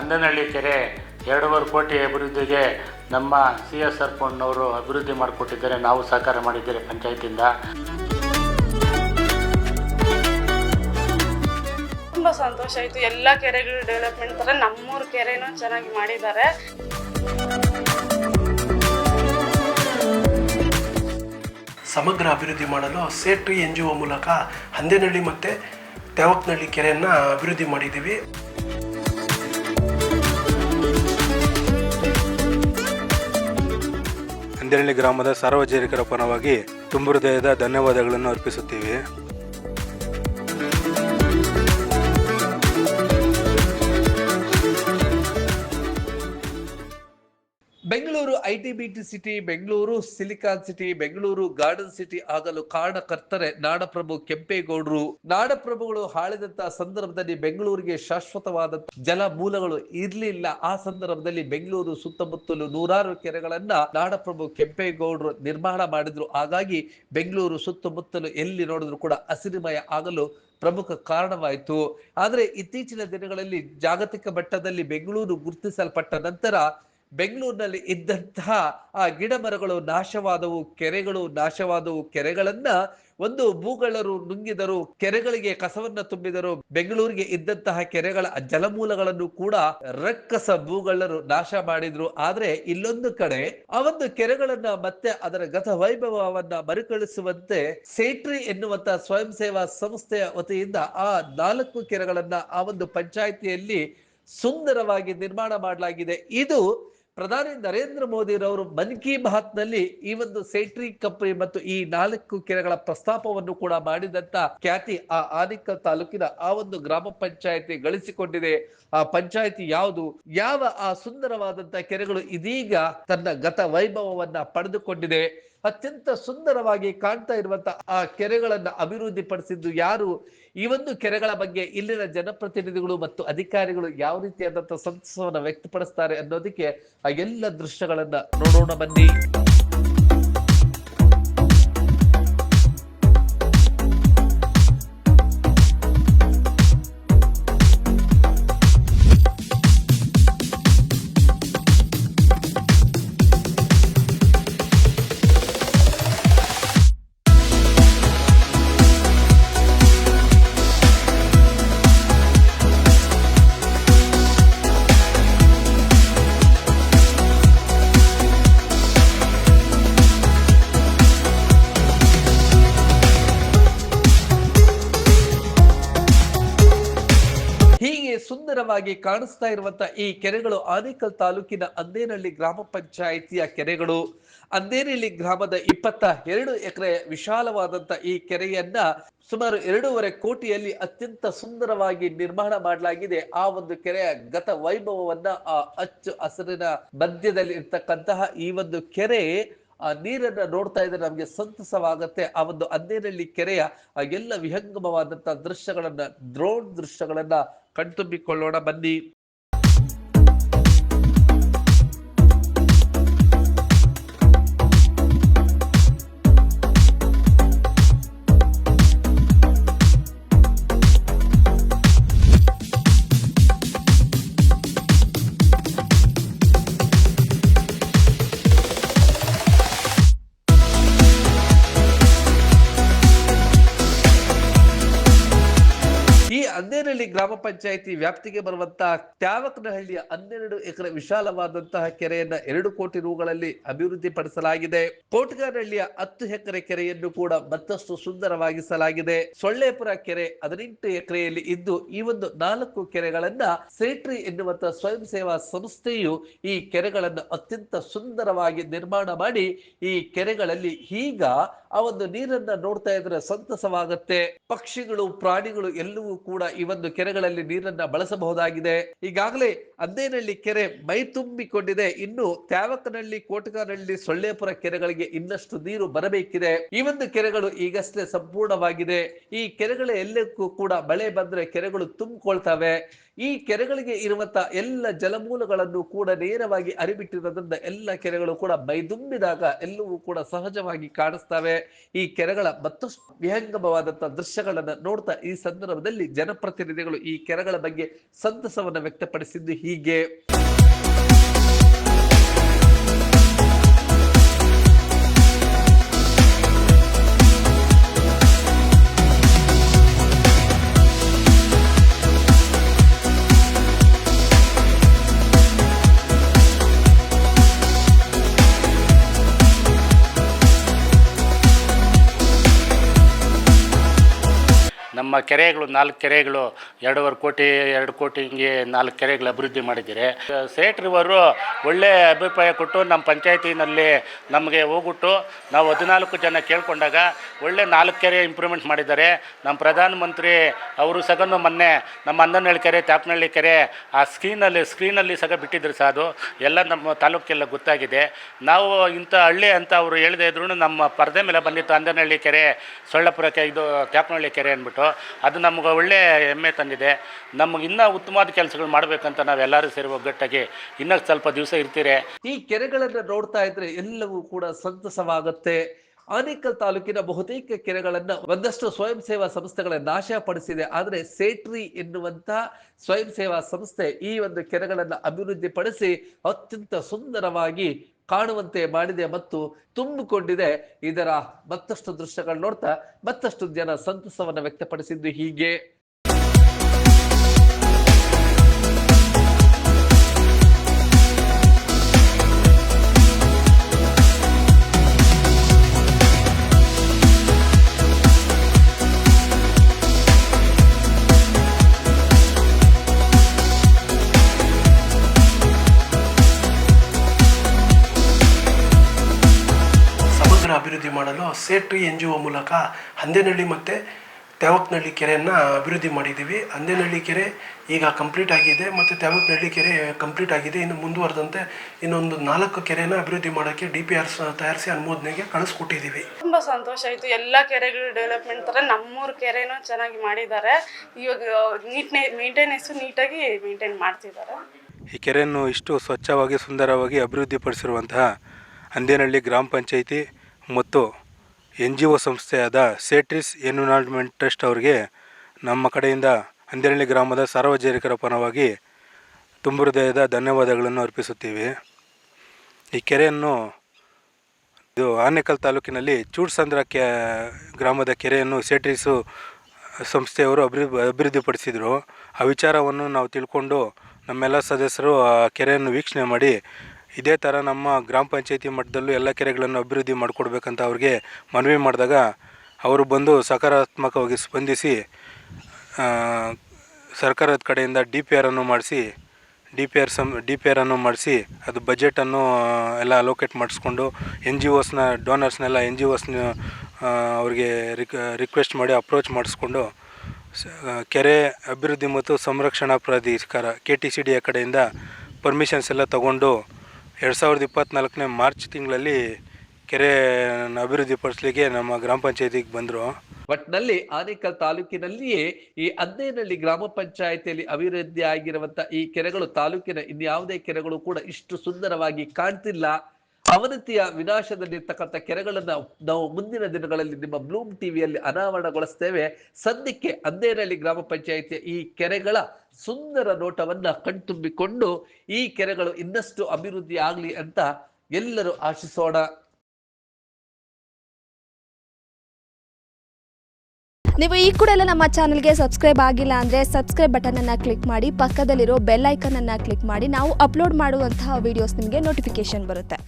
ಅಂದನಹಳ್ಳಿ ಕೆರೆ ಎರಡೂವರೆ ಕೋಟಿ ಅಭಿವೃದ್ಧಿಗೆ ನಮ್ಮ ಸಿ ಎಸ್ ಆರ್ ಫಂಡ್ನವರು ಅಭಿವೃದ್ಧಿ ಮಾಡಿಕೊಟ್ಟಿದ್ದಾರೆ. ನಾವು ಸಹಕಾರ ಮಾಡಿದ್ದೇವೆ ಪಂಚಾಯತಿಂದ. ತುಂಬ ಸಂತೋಷ ಆಯಿತು. ಎಲ್ಲ ಕೆರೆಗಳು ಡೆವಲಪ್ಮೆಂಟ್ ಥರ ನಮ್ಮೂರು ಕೆರೆನೂ ಚೆನ್ನಾಗಿ ಮಾಡಿದ್ದಾರೆ. ಸಮಗ್ರ ಅಭಿವೃದ್ಧಿ ಮಾಡಲು ಸೇಟ್ರಿ ಎನ್ ಜಿ ಒ ಮೂಲಕ ಹಂದೇನಹಳ್ಳಿ ಮತ್ತು ತೆವಕ್ನಹಳ್ಳಿ ಕೆರೆಯನ್ನು ಅಭಿವೃದ್ಧಿ ಮಾಡಿದ್ದೀವಿ. ಅಂದೇನಹಳ್ಳಿ ಗ್ರಾಮದ ಸಾರ್ವಜನಿಕರ ಪರವಾಗಿ ತುಂಬು ಹೃದಯದ ಧನ್ಯವಾದಗಳನ್ನು ಅರ್ಪಿಸುತ್ತೀವಿ. Bengaluru I T B T city Bengaluru silicon city Bengaluru garden city ಆಗಲು ಕಾರಣಕರ್ತರೆ ನಾಡಪ್ರಭು ಕೆಂಪೇಗೌಡರು. ನಾಡಪ್ರಭುಗಳು ಆಳಿದಂತಹ ಸಂದರ್ಭದಲ್ಲಿ ಬೆಂಗಳೂರಿಗೆ ಶಾಶ್ವತವಾದ ಜಲ ಮೂಲಗಳು ಇರ್ಲಿಲ್ಲ. ಆ ಸಂದರ್ಭದಲ್ಲಿ ಬೆಂಗಳೂರು ಸುತ್ತಮುತ್ತಲು ನೂರಾರು ಕೆರೆಗಳನ್ನ ನಾಡಪ್ರಭು ಕೆಂಪೇಗೌಡರು ನಿರ್ಮಾಣ ಮಾಡಿದ್ರು. ಹಾಗಾಗಿ ಬೆಂಗಳೂರು ಸುತ್ತಮುತ್ತಲು ಎಲ್ಲಿ ನೋಡಿದ್ರು ಕೂಡ ಹಸಿರಿಮಯ ಆಗಲು ಪ್ರಮುಖ ಕಾರಣವಾಯಿತು. ಆದರೆ ಇತ್ತೀಚಿನ ದಿನಗಳಲ್ಲಿ ಜಾಗತಿಕ ಮಟ್ಟದಲ್ಲಿ ಬೆಂಗಳೂರು ಗುರುತಿಸಲ್ಪಟ್ಟ ನಂತರ ಬೆಂಗಳೂರಿನಲ್ಲಿ ಇದ್ದಂತಹ ಆ ಗಿಡ ಮರಗಳು ನಾಶವಾದವು, ಕೆರೆಗಳು ನಾಶವಾದವು, ಕೆರೆಗಳನ್ನ ಒಂದು ಭೂಗಳರು ನುಂಗಿದರು, ಕೆರೆಗಳಿಗೆ ಕಸವನ್ನ ತುಂಬಿದರು. ಬೆಂಗಳೂರಿಗೆ ಇದ್ದಂತಹ ಕೆರೆಗಳ ಜಲಮೂಲಗಳನ್ನು ಕೂಡ ರಕ್ಕಸ ಭೂಗಳರು ನಾಶ ಮಾಡಿದ್ರು. ಆದ್ರೆ ಇಲ್ಲೊಂದು ಕಡೆ ಆ ಒಂದು ಕೆರೆಗಳನ್ನ ಮತ್ತೆ ಅದರ ಗತ ವೈಭವವನ್ನ ಮರುಕಳಿಸುವಂತೆ ಸೇಟ್ರಿ ಎನ್ನುವಂತ ಸ್ವಯಂ ಸೇವಾ ಸಂಸ್ಥೆಯ ವತಿಯಿಂದ ಆ ನಾಲ್ಕು ಕೆರೆಗಳನ್ನ ಆ ಒಂದು ಪಂಚಾಯಿತಿಯಲ್ಲಿ ಸುಂದರವಾಗಿ ನಿರ್ಮಾಣ ಮಾಡಲಾಗಿದೆ. ಇದು ಪ್ರಧಾನಿ ನರೇಂದ್ರ ಮೋದಿರವರು ಮನ್ ಕಿ ಬಾತ್ನಲ್ಲಿ ಈ ಒಂದು ಸೇಟ್ರಿ ಕಂಪನಿ ಮತ್ತು ಈ ನಾಲ್ಕು ಕೆರೆಗಳ ಪ್ರಸ್ತಾಪವನ್ನು ಕೂಡ ಮಾಡಿದಂತ ಖ್ಯಾತಿ ಆ ಆನಿಕಲ್ ತಾಲೂಕಿನ ಆ ಒಂದು ಗ್ರಾಮ ಪಂಚಾಯತಿ ಗಳಿಸಿಕೊಂಡಿದೆ. ಆ ಪಂಚಾಯತಿ ಯಾವುದು? ಯಾವ ಆ ಸುಂದರವಾದಂತಹ ಕೆರೆಗಳು ಇದೀಗ ತನ್ನ ಗತ ವೈಭವವನ್ನ ಪಡೆದುಕೊಂಡಿದೆ. ಅತ್ಯಂತ ಸುಂದರವಾಗಿ ಕಾಣ್ತಾ ಇರುವಂತ ಆ ಕೆರೆಗಳನ್ನ ಅಭಿವೃದ್ಧಿ ಪಡಿಸಿದ್ದು ಯಾರು? ಈ ಒಂದು ಕೆರೆಗಳ ಬಗ್ಗೆ ಇಲ್ಲಿನ ಜನಪ್ರತಿನಿಧಿಗಳು ಮತ್ತು ಅಧಿಕಾರಿಗಳು ಯಾವ ರೀತಿಯಾದಂತಹ ಸಂತಸವನ್ನು ವ್ಯಕ್ತಪಡಿಸ್ತಾರೆ ಅನ್ನೋದಕ್ಕೆ ಆ ಎಲ್ಲ ದೃಶ್ಯಗಳನ್ನ ನೋಡೋಣ ಬನ್ನಿ. ಸುಂದರವಾಗಿ ಕಾಣಿಸ್ತಾ ಇರುವಂತ ಈ ಕೆರೆಗಳು ಆನೇಕಲ್ ತಾಲೂಕಿನ ಅಂದೇನಹಳ್ಳಿ ಗ್ರಾಮ ಪಂಚಾಯಿತಿಯ ಕೆರೆಗಳು. ಅಂದೇನಹಳ್ಳಿ ಗ್ರಾಮದ ಇಪ್ಪತ್ತ ಎರಡು ಎಕರೆ ವಿಶಾಲವಾದಂತ ಈ ಕೆರೆಯನ್ನ ಸುಮಾರು ಎರಡೂವರೆ ಕೋಟಿಯಲ್ಲಿ ಅತ್ಯಂತ ಸುಂದರವಾಗಿ ನಿರ್ಮಾಣ ಮಾಡಲಾಗಿದೆ. ಆ ಒಂದು ಕೆರೆಯ ಗತ ವೈಭವವನ್ನ ಆ ಅಚ್ಚು ಹಸಿರಿನ ಮಧ್ಯದಲ್ಲಿ ಇರ್ತಕ್ಕಂತಹ ಈ ಒಂದು ಕೆರೆ ಆ ನೀರನ್ನ ನೋಡ್ತಾ ಇದ್ರೆ ನಮಗೆ ಸಂತಸವಾಗತ್ತೆ. ಆ ಒಂದು ಅನ್ನೇರಳ್ಳಿ ಕೆರೆಯ ಆ ಎಲ್ಲ ವಿಹಂಗಮವಾದಂತಹ ದೃಶ್ಯಗಳನ್ನ ಡ್ರೋನ್ ದೃಶ್ಯಗಳನ್ನ ಕಣ್ತುಂಬಿಕೊಳ್ಳೋಣ ಬನ್ನಿ. ಈ ಅಂದೇನಹಳ್ಳಿ ಗ್ರಾಮ ಪಂಚಾಯಿತಿ ವ್ಯಾಪ್ತಿಗೆ ಬರುವಂತಹ ತ್ಯಾವಕನಹಳ್ಳಿಯ ಹನ್ನೆರಡು ಎಕರೆ ವಿಶಾಲವಾದಂತಹ ಕೆರೆಯನ್ನ ಎರಡು ಕೋಟಿ ರೂಗಳಲ್ಲಿ ಅಭಿವೃದ್ಧಿ ಪಡಿಸಲಾಗಿದೆ ಕೋಟ್ಗಾನಹಳ್ಳಿಯ ಹತ್ತು ಎಕರೆ ಕೆರೆಯನ್ನು ಕೂಡ ಮತ್ತಷ್ಟು ಸುಂದರವಾಗಿಸಲಾಗಿದೆ. ಸೊಳ್ಳೆಪುರ ಕೆರೆ ಹದಿನೆಂಟು ಎಕರೆಯಲ್ಲಿ ಇದ್ದು, ಈ ಒಂದು ನಾಲ್ಕು ಕೆರೆಗಳನ್ನ ಸೇಟ್ರಿ ಎನ್ನುವಂತಹ ಸ್ವಯಂ ಸೇವಾ ಸಂಸ್ಥೆಯು ಈ ಕೆರೆಗಳನ್ನು ಅತ್ಯಂತ ಸುಂದರವಾಗಿ ನಿರ್ಮಾಣ ಮಾಡಿ, ಈ ಕೆರೆಗಳಲ್ಲಿ ಈಗ ಆ ಒಂದು ನೀರನ್ನ ನೋಡ್ತಾ ಇದ್ರೆ ಸಂತಸವಾಗುತ್ತೆ. ಪಕ್ಷಿಗಳು, ಪ್ರಾಣಿಗಳು ಎಲ್ಲವೂ ಕೂಡ ಈ ಒಂದು ಕೆರೆಗಳಲ್ಲಿ ನೀರನ್ನ ಬಳಸಬಹುದಾಗಿದೆ. ಈಗಾಗಲೇ ಅಂದೇನಹಳ್ಳಿ ಕೆರೆ ಮೈ ತುಂಬಿಕೊಂಡಿದೆ. ಇನ್ನು ತ್ಯಾವಕನಹಳ್ಳಿ, ಕೋಟಕನಹಳ್ಳಿ, ಸೊಳ್ಳೆಪುರ ಕೆರೆಗಳಿಗೆ ಇನ್ನಷ್ಟು ನೀರು ಬರಬೇಕಿದೆ. ಈ ಒಂದು ಕೆರೆಗಳು ಈಗಷ್ಟೇ ಸಂಪೂರ್ಣವಾಗಿದೆ. ಈ ಕೆರೆಗಳ ಎಲ್ಲಕ್ಕೂ ಕೂಡ ಮಳೆ ಬಂದ್ರೆ ಕೆರೆಗಳು ತುಂಬಿಕೊಳ್ತವೆ. ಈ ಕೆರೆಗಳಿಗೆ ಇರುವಂತ ಎಲ್ಲ ಜಲಮೂಲಗಳನ್ನು ಕೂಡ ನೇರವಾಗಿ ಅರಿಬಿಟ್ಟಿರೋದ್ರಿಂದ ಎಲ್ಲ ಕೆರೆಗಳು ಕೂಡ ಮೈದುಂಬಿದಾಗ ಎಲ್ಲವೂ ಕೂಡ ಸಹಜವಾಗಿ ಕಾಣಿಸ್ತವೆ. ಈ ಕೆರೆಗಳ ಮತ್ತಷ್ಟು ವಿಹಂಗಮವಾದಂತಹ ದೃಶ್ಯಗಳನ್ನ ನೋಡ್ತಾ ಈ ಸಂದರ್ಭದಲ್ಲಿ ಜನಪ್ರತಿ ಜನಪ್ರತಿನಿಧಿಗಳು ಈ ಕೆರೆಗಳ ಬಗ್ಗೆ ಸಂತಸವನ್ನು ವ್ಯಕ್ತಪಡಿಸಿದ್ದು ಹೀಗೆ. ನಮ್ಮ ಕೆರೆಗಳು, ನಾಲ್ಕು ಕೆರೆಗಳು, ಎರಡೂವರೆ ಕೋಟಿ, ಎರಡು ಕೋಟಿ ಹಿಂಗೆ ನಾಲ್ಕು ಕೆರೆಗಳು ಅಭಿವೃದ್ಧಿ ಮಾಡಿದ್ದೀರಿ. ಸೇಟ್ ರಿವರು ಒಳ್ಳೆ ಅಭಿಪ್ರಾಯ ಕೊಟ್ಟು ನಮ್ಮ ಪಂಚಾಯತಿನಲ್ಲಿ ನಮಗೆ ಹೋಗ್ಬಿಟ್ಟು ನಾವು ಹದಿನಾಲ್ಕು ಜನ ಕೇಳಿಕೊಂಡಾಗ ಒಳ್ಳೆ ನಾಲ್ಕು ಕೆರೆ ಇಂಪ್ರೂವ್ಮೆಂಟ್ ಮಾಡಿದ್ದಾರೆ. ನಮ್ಮ ಪ್ರಧಾನಮಂತ್ರಿ ಅವರು ಸಗನು ಮೊನ್ನೆ ನಮ್ಮ ಅಂದನಹಳ್ಳಿ ಕೆರೆ, ತಾಪನಹಳ್ಳಿ ಕೆರೆ, ಆ ಸ್ಕ್ರೀನಲ್ಲಿ ಸ್ಕ್ರೀನಲ್ಲಿ ಸಗ ಬಿಟ್ಟಿದ್ರು ಸಹ ಅದು. ಎಲ್ಲ ನಮ್ಮ ತಾಲೂಕೆಲ್ಲ ಗೊತ್ತಾಗಿದೆ. ನಾವು ಇಂಥ ಹಳ್ಳಿ ಅಂತ ಅವರು ಹೇಳದೇ ಇದ್ರು ನಮ್ಮ ಪರದೆ ಮೇಲೆ ಬಂದಿತ್ತು ಅಂದನಹಳ್ಳಿ ಕೆರೆ, ಸೊಳ್ಳಪುರಕ್ಕೆ ಇದು ತ್ಯಾಪನಹಳ್ಳಿ ಕೆರೆ ಅಂದ್ಬಿಟ್ಟು. ಅದು ನಮ್ಗೆ ಒಳ್ಳೆ ಹೆಮ್ಮೆ ತಂದಿದೆ. ನಮಗೆ ಇನ್ನೂ ಉತ್ತಮವಾದ ಕೆಲಸಗಳು ಮಾಡಬೇಕಂತ ನಾವೆಲ್ಲರೂ ಸೇರಿ ಒಗ್ಗಟ್ಟಾಗಿ ಇನ್ನೂ ಸ್ವಲ್ಪ ದಿವಸ ಇರ್ತೀರಿ. ಈ ಕೆರೆಗಳನ್ನು ನೋಡ್ತಾ ಇದ್ರೆ ಎಲ್ಲವೂ ಕೂಡ ಸಂತಸವಾಗುತ್ತೆ. ಆನೇಕಲ್ ತಾಲೂಕಿನ ಬಹುತೇಕ ಕೆರೆಗಳನ್ನ ಒಂದಷ್ಟು ಸ್ವಯಂ ಸೇವಾ ಸಂಸ್ಥೆಗಳ ನಾಶಪಡಿಸಿದೆ ಆದರೆ ಸೇಟ್ರಿ ಎನ್ನುವಂತ ಸ್ವಯಂ ಸೇವಾ ಸಂಸ್ಥೆ ಈ ಒಂದು ಕೆರೆಗಳನ್ನ ಅಭಿವೃದ್ಧಿಪಡಿಸಿ ಅತ್ಯಂತ ಸುಂದರವಾಗಿ ಕಾಣುವಂತೆ ಮಾಡಿದೆ ಮತ್ತು ತುಂಬಿಕೊಂಡಿದೆ. ಇದರ ಮತ್ತಷ್ಟು ದೃಶ್ಯಗಳು ನೋಡ್ತಾ ಮತ್ತಷ್ಟು ಜನ ಸಂತಸವನ್ನು ವ್ಯಕ್ತಪಡಿಸಿದ್ದು ಹೀಗೆ. ಅಭಿವೃದ್ಧಿ ಮಾಡಲು ಸೇಟ್ ಎನ್ ಜಿ ಒ ಮೂಲಕ ಹಂದೇನಹಳ್ಳಿ ಮತ್ತು ತ್ಯಾವಕ್ನಹಳ್ಳಿ ಕೆರೆಯನ್ನು ಅಭಿವೃದ್ಧಿ ಮಾಡಿದ್ದೀವಿ. ಹಂದೇನಹಳ್ಳಿ ಕೆರೆ ಈಗ ಕಂಪ್ಲೀಟ್ ಆಗಿದೆ ಮತ್ತು ತ್ಯಾವಕ್ನಹಳ್ಳಿ ಕೆರೆ ಕಂಪ್ಲೀಟ್ ಆಗಿದೆ. ಇನ್ನು ಮುಂದುವರೆದಂತೆ ಇನ್ನೊಂದು ನಾಲ್ಕು ಕೆರೆನ ಅಭಿವೃದ್ಧಿ ಮಾಡೋಕ್ಕೆ ಡಿ ಪಿ ಆರ್ ತಯಾರಿಸಿ ಅನುಮೋದನೆಗೆ ಕಳಿಸ್ಕೊಟ್ಟಿದ್ದೀವಿ. ತುಂಬ ಸಂತೋಷ ಆಯಿತು. ಎಲ್ಲ ಕೆರೆಗಳು ಡೆವಲಪ್ಮೆಂಟ್ ಥರ ನಮ್ಮೂರು ಕೆರೆನೂ ಚೆನ್ನಾಗಿ ಮಾಡಿದ್ದಾರೆ. ಇವಾಗ ನೀಟ್ನೆ ಮೇಂಟೆನೆನ್ಸು ನೀಟಾಗಿ ಮೇಂಟೈನ್ ಮಾಡ್ತಿದ್ದಾರೆ. ಈ ಕೆರೆಯನ್ನು ಇಷ್ಟು ಸ್ವಚ್ಛವಾಗಿ ಸುಂದರವಾಗಿ ಅಭಿವೃದ್ಧಿಪಡಿಸಿರುವಂತಹ ಅಂದೇನಹಳ್ಳಿ ಗ್ರಾಮ ಪಂಚಾಯಿತಿ ಮತ್ತು ಎನ್ ಜಿ ಒ ಸಂಸ್ಥೆಯಾದ ಸೇಟ್ರಿಸ್ ಎನ್ವಿರಾನ್ಮೆಂಟ್ ಟ್ರಸ್ಟ್ ಅವರಿಗೆ ನಮ್ಮ ಕಡೆಯಿಂದ ಅಂದಿರಳ್ಳಿ ಗ್ರಾಮದ ಸಾರ್ವಜನಿಕರ ಪರವಾಗಿ ತುಂಬು ಹೃದಯದ ಧನ್ಯವಾದಗಳನ್ನು ಅರ್ಪಿಸುತ್ತೀವಿ. ಈ ಕೆರೆಯನ್ನು ಇದು ಆನೇಕಲ್ ತಾಲೂಕಿನಲ್ಲಿ ಚೂಡ್ಸಂದ್ರ ಕೆ ಗ್ರಾಮದ ಕೆರೆಯನ್ನು ಸೇಟ್ರಿಸು ಸಂಸ್ಥೆಯವರು ಅಭಿವೃದ್ಧಿ ಅಭಿವೃದ್ಧಿಪಡಿಸಿದರು. ಆ ವಿಚಾರವನ್ನು ನಾವು ತಿಳ್ಕೊಂಡು ನಮ್ಮೆಲ್ಲ ಸದಸ್ಯರು ಆ ಕೆರೆಯನ್ನು ವೀಕ್ಷಣೆ ಮಾಡಿ ಇದೇ ಥರ ನಮ್ಮ ಗ್ರಾಮ ಪಂಚಾಯತಿ ಮಟ್ಟದಲ್ಲೂ ಎಲ್ಲ ಕೆರೆಗಳನ್ನು ಅಭಿವೃದ್ಧಿ ಮಾಡಿಕೊಡ್ಬೇಕಂತ ಅವ್ರಿಗೆ ಮನವಿ ಮಾಡಿದಾಗ ಅವರು ಬಂದು ಸಕಾರಾತ್ಮಕವಾಗಿ ಸ್ಪಂದಿಸಿ ಸರ್ಕಾರದ ಕಡೆಯಿಂದ ಡಿ ಪಿ ಆರನ್ನು ಮಾಡಿಸಿ, D P R some D P ಆರನ್ನು ಮಾಡಿಸಿ, ಅದು ಬಜೆಟನ್ನು ಎಲ್ಲ ಅಲೋಕೇಟ್ ಮಾಡಿಸ್ಕೊಂಡು ಎನ್ ಜಿ ಓಸ್ನ ಡೋನರ್ಸ್ನೆಲ್ಲ ಎನ್ ಜಿ ಓಸ್ನ ಅವ್ರಿಗೆ ರಿಕ್ ರಿಕ್ವೆಸ್ಟ್ ಮಾಡಿ ಅಪ್ರೋಚ್ ಮಾಡಿಸ್ಕೊಂಡು ಕೆರೆ ಅಭಿವೃದ್ಧಿ ಮತ್ತು ಸಂರಕ್ಷಣಾ ಪ್ರಾಧಿಕಾರ, ಕೆ ಟಿ ಸಿ ಡಿಯ ಕಡೆಯಿಂದ ಪರ್ಮಿಷನ್ಸ್ ಎಲ್ಲ ತಗೊಂಡು ಎರಡು ಸಾವಿರದ ಇಪ್ಪತ್ತ್ನಾಲ್ಕನೇ ಮಾರ್ಚ್ ತಿಂಗಳಲ್ಲಿ ಕೆರೆ ಅಭಿವೃದ್ಧಿಪಡಿಸ್ಲಿಕ್ಕೆ ನಮ್ಮ ಗ್ರಾಮ ಪಂಚಾಯತಿಗೆ ಬಂದರು. ಒಟ್ಟಿನಲ್ಲಿ ಆನೇಕಲ್ ತಾಲೂಕಿನಲ್ಲಿಯೇ ಈ ಹದಿನೈದರಲ್ಲಿ ಗ್ರಾಮ ಪಂಚಾಯತಿಯಲ್ಲಿ ಅಭಿವೃದ್ಧಿ ಆಗಿರುವಂತಹ ಈ ಕೆರೆಗಳು ತಾಲೂಕಿನ ಇನ್ಯಾವುದೇ ಕೆರೆಗಳು ಕೂಡ ಇಷ್ಟು ಸುಂದರವಾಗಿ ಕಾಣ್ತಿಲ್ಲ. ಅವನತಿಯ ವಿನಾಶದಲ್ಲಿರ್ತಕ್ಕಂಥ ಕೆರೆಗಳನ್ನು ನಾವು ಮುಂದಿನ ದಿನಗಳಲ್ಲಿ ನಿಮ್ಮ ಬ್ಲೂಮ್ ಟಿವಿಯಲ್ಲಿ ಅನಾವರಣಗೊಳಿಸ್ತೇವೆ. ಸದ್ಯಕ್ಕೆ ಅಂದೇನಹಳ್ಳಿ ಗ್ರಾಮ ಪಂಚಾಯಿತಿಯ ಈ ಕೆರೆಗಳ ಸುಂದರ ನೋಟವನ್ನ ಕಣ್ತುಂಬಿಕೊಂಡು ಈ ಕೆರೆಗಳು ಇನ್ನಷ್ಟು ಅಭಿವೃದ್ಧಿ ಆಗಲಿ ಅಂತ ಎಲ್ಲರೂ ಆಶಿಸೋಣ. ನೀವು ಈ ಕೂಡ ಎಲ್ಲ ನಮ್ಮ ಚಾನಲ್ಗೆ ಸಬ್ಸ್ಕ್ರೈಬ್ ಆಗಿಲ್ಲ ಅಂದರೆ ಸಬ್ಸ್ಕ್ರೈಬ್ ಬಟನನ್ನು ಕ್ಲಿಕ್ ಮಾಡಿ, ಪಕ್ಕದಲ್ಲಿರೋ ಬೆಲ್ ಐಕನನ್ನು ಕ್ಲಿಕ್ ಮಾಡಿ, ನಾವು ಅಪ್ಲೋಡ್ ಮಾಡುವಂತಹ ವೀಡಿಯೋಸ್ ನಿಮಗೆ ನೋಟಿಫಿಕೇಶನ್ ಬರುತ್ತೆ.